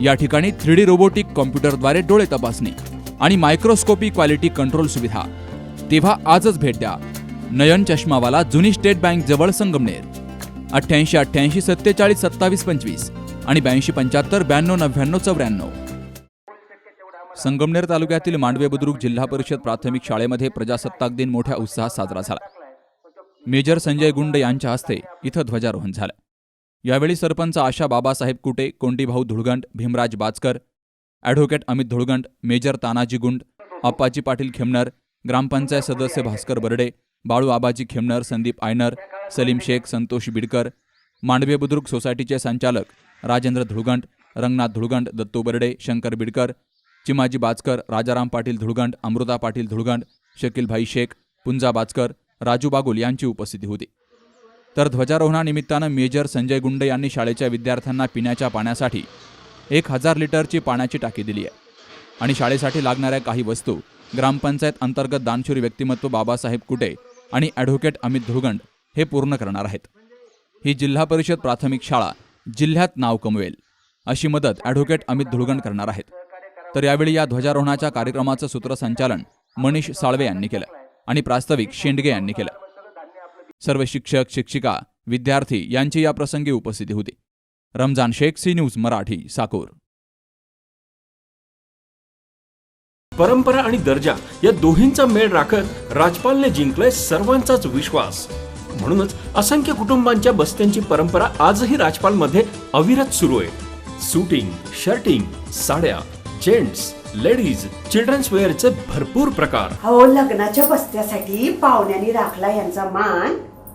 या ठिकाणी three D robotic कॉम्प्युटरद्वारे डोळे तपासणी आणि मायक्रोस्कोपी क्वालिटी कंट्रोल सुविधा. तेव्हा आजच भेट द्या. नयन चष्मावाला जुनी स्टेट बँक जवळ संगमनेर. अठ्ठ्याऐंशी अठ्ठ्याऐंशी सत्तेचाळीस सत्तावीस पंचवीस आणि ब्याऐंशी पंच्याहत्तर ब्याण्णव नव्याण्णव चौऱ्याण्णव. संगमनेर तालुक्यातील मांडवे बुद्रुक जिल्हा परिषद प्राथमिक शाळेमध्ये प्रजासत्ताक दिन मोठ्या उत्साहात साजरा झाला. मेजर संजय गुंड यांच्या हस्ते इथं ध्वजारोहण झालं. यावेळी सरपंच आशा बाबासाहेब कुटे कोंडीभाऊ धुळगंड भीमराज बाचकर ॲडव्होकेट अमित धुळगंड मेजर तानाजी गुंड आप्पाजी पाटील खेमनर ग्रामपंचायत सदस्य भास्कर बर्डे बाळू आबाजी खेमनर संदीप आयनर सलीम शेख संतोष बिडकर मांडवे बुद्रुक सोसायटीचे संचालक राजेंद्र धुळगंड रंगनाथ धुळगंड दत्तू बर्डे शंकर बिडकर चिमाजी बाचकर राजाराम पाटील धुळगंड अमृता पाटील धुळगंड शकीलभाई शेख पुंजा बाचकर राजू बागुल यांची उपस्थिती होती. तर ध्वजारोहणानिमित्तानं मेजर संजय गुंडे यांनी शाळेच्या विद्यार्थ्यांना पिण्याच्या पाण्यासाठी एक हजार लिटरची पाण्याची टाकी दिली आहे. आणि शाळेसाठी लागणाऱ्या काही वस्तू ग्रामपंचायत अंतर्गत दानशूर व्यक्तिमत्व बाबासाहेब कुटे आणि ॲडव्होकेट अमित धुळगंड हे पूर्ण करणार आहेत. ही जिल्हा परिषद प्राथमिक शाळा जिल्ह्यात नाव कमवेल अशी मदत ॲडव्होकेट अमित धुळगंड करणार आहेत. तर यावेळी या ध्वजारोहणाच्या कार्यक्रमाचं सूत्रसंचालन मनीष साळवे यांनी केलं आणि प्रास्ताविक शेंडगे यांनी केलं. सर्व शिक्षक शिक्षिका विद्यार्थी यांची या प्रसंगी उपस्थिती होती. Ramzan Shaikh C news Marathi Sakor. परंपरा आणि दर्जा या दोन्हींचा मेळ राखत राजपालने जिंकलाय सर्वांचाच विश्वास. म्हणूनच असंख्य कुटुंबांच्या बस्त्यांची परंपरा आजही राजपालमध्ये अविरत सुरू आहे. सुटिंग शर्टिंग साड्या जेंट्स लेडीज चिल्ड्रन्स वेअरचे भरपूर प्रकार. हो लग्नाच्या बस्त्यासाठी पाहुण्यांनी राखला यांचा मान.